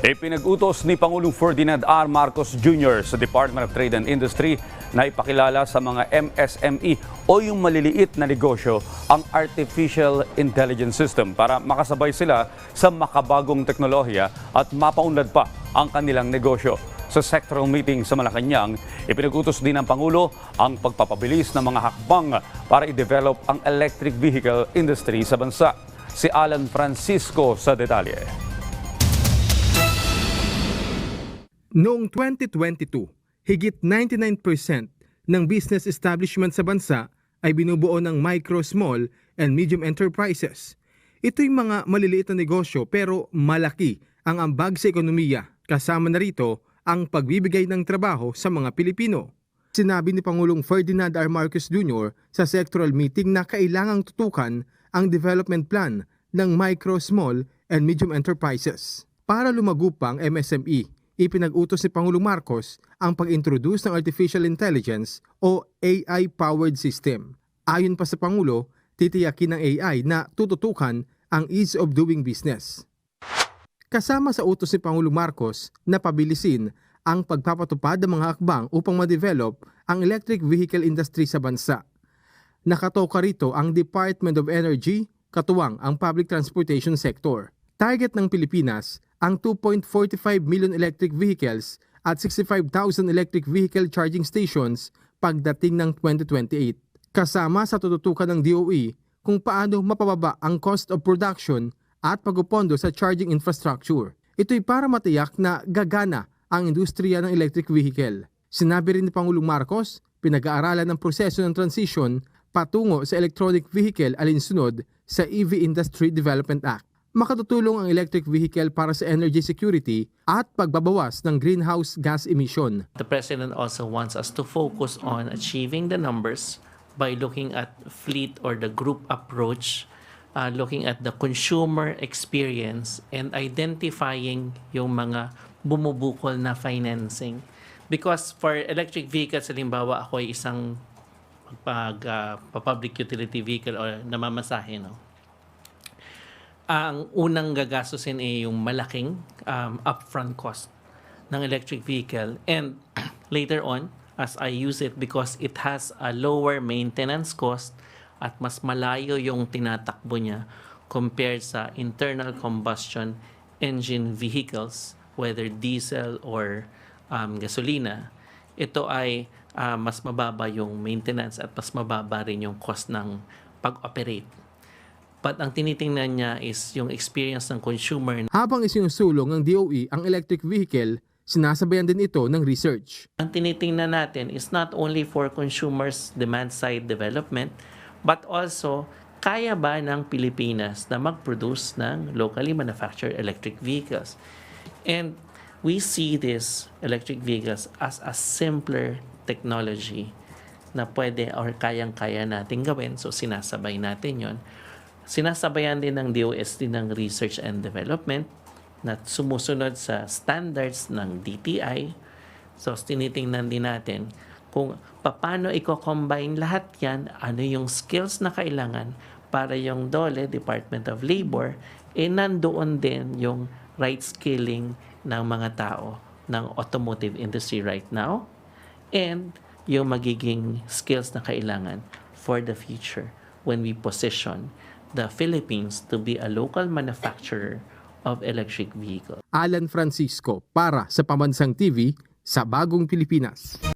Ipinag-utos ni Pangulong Ferdinand R. Marcos Jr. sa Department of Trade and Industry na ipakilala sa mga MSME o yung maliliit na negosyo ang Artificial Intelligence System para makasabay sila sa makabagong teknolohiya at mapaunlad pa ang kanilang negosyo. Sa sectoral meeting sa Malacanang, ipinag-utos din ng Pangulo ang pagpapabilis ng mga hakbang para i-develop ang electric vehicle industry sa bansa. Si Alan Francisco sa detalye. Noong 2022, higit 99% ng business establishment sa bansa ay binubuo ng micro, small, and medium enterprises. Ito'y mga maliliit na negosyo pero malaki ang ambag sa ekonomiya kasama na rito ang pagbibigay ng trabaho sa mga Pilipino. Sinabi ni Pangulong Ferdinand R. Marcos Jr. sa sectoral meeting na kailangang tutukan ang development plan ng micro, small, and medium enterprises. Para lumago pa ang MSME, ipinag-utos ni Pangulong Marcos ang pag-introduce ng artificial intelligence o AI-powered system. Ayon pa sa Pangulo, titiyakin ng AI na tututukan ang ease of doing business. Kasama sa utos ni Pangulong Marcos na pabilisin ang pagpapatupad ng mga hakbang upang ma-develop ang electric vehicle industry sa bansa. Nakatoka rito ang Department of Energy, katuwang ang public transportation sector. Target ng Pilipinas ang 2.45 million electric vehicles at 65,000 electric vehicle charging stations pagdating ng 2028. Kasama sa tututukan ng DOE kung paano mapababa ang cost of production at pagpupondo sa charging infrastructure. Ito'y para matiyak na gagana ang industriya ng electric vehicle. Sinabi rin ni Pangulong Marcos, pinag-aaralan ng proseso ng transition patungo sa electronic vehicle alinsunod sa EV Industry Development Act. Makatutulong ang electric vehicle para sa energy security at pagbabawas ng greenhouse gas emission. The president also wants us to focus on achieving the numbers by looking at fleet or the group approach, uh, looking at the consumer experience and identifying yung mga bumubukol na financing. Because for electric vehicles, halimbawa ako ay isang pag uh, public utility vehicle or namamasahe, no? Ang unang gagastusin ay yung malaking um, upfront cost ng electric vehicle. And later on as I use it because it has a lower maintenance cost at mas malayo yung tinatakbo niya compared sa internal combustion engine vehicles whether diesel or um, gasolina ito ay ah, mas mababa yung maintenance at mas mababa rin yung cost ng pag-operate But ang tinitingnan niya is yung experience ng consumer. Habang isinusulong ng DOE ang electric vehicle, sinasabayan din ito ng research. Ang tinitingnan natin is not only for consumers demand side development, but also kaya ba ng Pilipinas na mag-produce ng locally manufactured electric vehicles. And we see this electric vehicles as a simpler technology na pwede or kayang-kaya natin gawin. So sinasabay natin yon Sinasabayan din ng DOST ng research and development na sumusunod sa standards ng DTI. So, tinitingnan din natin kung paano i-combine lahat yan, ano yung skills na kailangan para yung DOLE, Department of Labor, eh nandoon din yung right skilling ng mga tao ng automotive industry right now and yung magiging skills na kailangan for the future when we position the Philippines to be a local manufacturer of electric vehicles. Alan Francisco para sa Pamansang TV sa Bagong Pilipinas.